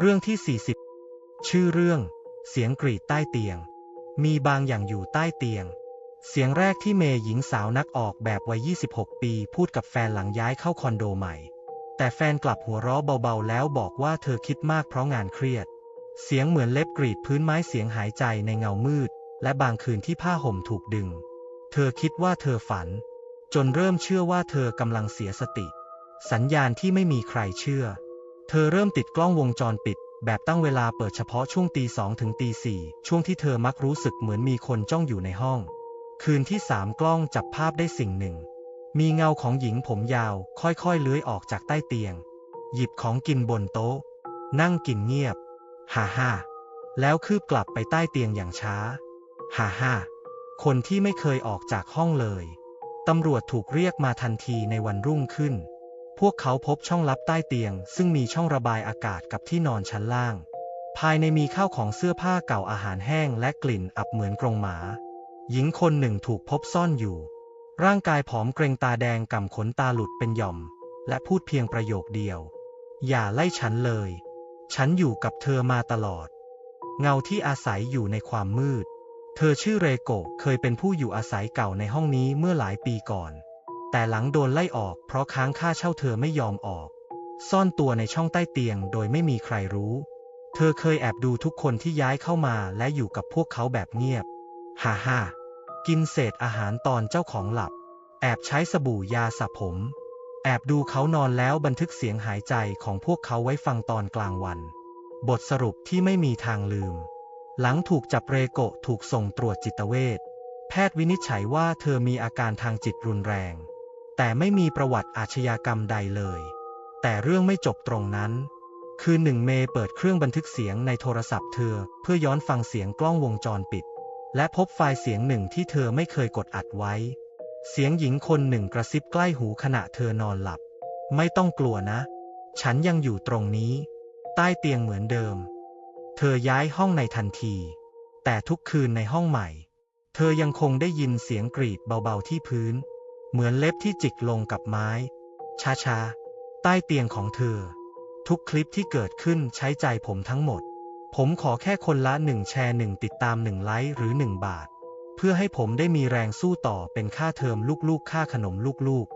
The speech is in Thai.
เรื่องที่ 40 ชื่อเรื่อง เสียงกรีดใต้เตียง มีบางอย่างอยู่ใต้เตียง เสียงแรกที่เมย์หญิงสาวนักออกแบบวัย 26 ปีพูดกับแฟนหลังย้ายเข้าคอนโดใหม่ แต่แฟนกลับหัวเราะเบาๆ แล้วบอกว่าเธอคิดมากเพราะงานเครียด เสียงเหมือนเล็บกรีดพื้นไม้เสียงหายใจในเงามืด และบางคืนที่ผ้าห่มถูกดึง เธอคิดว่าเธอฝัน จนเริ่มเชื่อว่าเธอกำลังเสียสติ สัญญาณที่ไม่มีใครเชื่อ เธอเริ่มติดกล้องวงจรปิด แบบตั้งเวลาเปิดเฉพาะช่วงตีสองถึงตีสี่ช่วงที่เธอมักรู้สึกเหมือนมีคนจ้องอยู่ในห้อง คืนที่สามกล้องจับภาพได้สิ่งหนึ่ง มีเงาของหญิงผมยาว ค่อยๆเลื้อยออกจากใต้เตียง หยิบของกินบนโต๊ะ นั่งกินเงียบ ฮ่าฮ่าแล้วคืบกลับไปใต้เตียงอย่างช้า ฮ่าฮ่าคนที่ไม่เคยออกจากห้องเลย ตำรวจถูกเรียกมาทันทีในวันรุ่งขึ้น พวกเขาพบช่องลับใต้เตียง ซึ่งมีช่องระบายอากาศกับที่นอนชั้นล่าง ภายในมีข้าวของเสื้อผ้าเก่าอาหารแห้งและกลิ่นอับเหมือนกรงหมา หญิงคนหนึ่งถูกพบซ่อนอยู่ ร่างกายผอมเกรงตาแดงก่ำขนตาหลุดเป็นหย่อม และพูดเพียงประโยคเดียว อย่าไล่ฉันเลย ฉันอยู่กับเธอมาตลอด เงาที่อาศัยอยู่ในความมืด เธอชื่อเรโกเคยเป็นผู้อยู่อาศัยเก่าในห้องนี้เมื่อหลายปีก่อน แต่หลังโดนไล่ออกเพราะค้างค่าเช่าเธอไม่ยอมออก ซ่อนตัวในช่องใต้เตียงโดยไม่มีใครรู้ เธอเคยแอบดูทุกคนที่ย้ายเข้ามาและอยู่กับพวกเขาแบบเงียบ ฮ่าฮ่ากินเศษอาหารตอนเจ้าของหลับ แอบใช้สบู่ยาสระผม แอบดูเขานอนแล้วบันทึกเสียงหายใจของพวกเขาไว้ฟังตอนกลางวัน บทสรุปที่ไม่มีทางลืม หลังถูกจับเรโกะถูกส่งตรวจจิตเวชแพทย์วินิจฉัยว่าเธอมีอาการทางจิตรุนแรง แต่ไม่มีประวัติอาชญากรรมใดเลย แต่เรื่องไม่จบตรงนั้น คือหนึ่งเมย์เปิดเครื่องบันทึกเสียงในโทรศัพท์เธอ เพื่อย้อนฟังเสียงกล้องวงจรปิด และพบไฟล์เสียงหนึ่งที่เธอไม่เคยกดอัดไว้ เสียงหญิงคนหนึ่งกระซิบใกล้หูขณะเธอนอนหลับ ไม่ต้องกลัวนะ ฉันยังอยู่ตรงนี้ ใต้เตียงเหมือนเดิม เธอย้ายห้องในทันที แต่ทุกคืนในห้องใหม่ เธอยังคงได้ยินเสียงกรีดเบาๆที่พื้น เหมือนเล็บที่จิกลงกับไม้ ช้าๆ ใต้เตียงของเธอ ทุกคลิปที่เกิดขึ้นใช้ใจผมทั้งหมด ผมขอแค่คนละหนึ่งแชร์หนึ่งติดตามหนึ่งไลค์หรือหนึ่งบาท เพื่อให้ผมได้มีแรงสู้ต่อเป็นค่าเทอมลูกๆ ค่าขนมลูกๆ